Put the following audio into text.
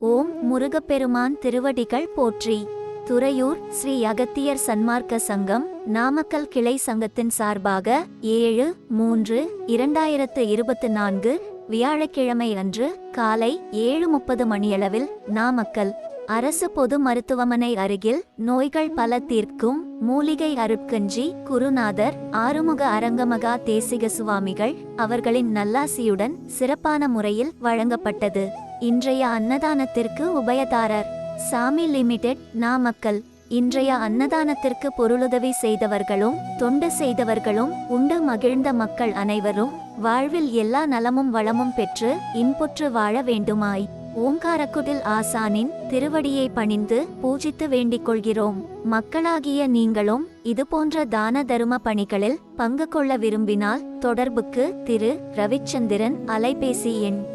ஓம் முருகப்பெருமான் திருவடிகள் போற்றி. துறையூர் ஸ்ரீ அகத்தியர் சன்மார்க்க சங்கம் நாமக்கல் கிளை சங்கத்தின் சார்பாக ஏழு மூன்று இரண்டாயிரத்து இருபத்து நான்கு வியாழக்கிழமை அன்று காலை ஏழு முப்பது மணியளவில் நாமக்கல் அரசு பொது மருத்துவமனை அருகில் நோய்கள் பல தீர்க்கும் மூலிகை அருட்கஞ்சி குருநாதர் ஆறுமுக அரங்கமகா தேசிக சுவாமிகள் அவர்களின் நல்லாசியுடன் சிறப்பான முறையில் வழங்கப்பட்டது. இன்றைய அன்னதானத்திற்கு உபயதாரர். சாமி லிமிடெட் நாமக்கல். இன்றைய அன்னதானத்திற்கு பொருளுதவி செய்தவர்களும் தொண்டு செய்தவர்களும் உண்டு மகிழ்ந்த மக்கள் அனைவரும் வாழ்வில் எல்லா நலமும் வளமும் பெற்று இன்புற்று வாழ வேண்டுமாய். ஓங்காரக்குடில் ஆசானின் திருவடியை பணிந்து பூஜித்து வேண்டிக் கொள்கிறோம். மக்களாகிய நீங்களும் இதுபோன்ற தான தரும பணிகளில் பங்கு கொள்ள விரும்பினால் தொடர்புக்கு திரு. ரவிச்சந்திரன் அலைபேசி எண்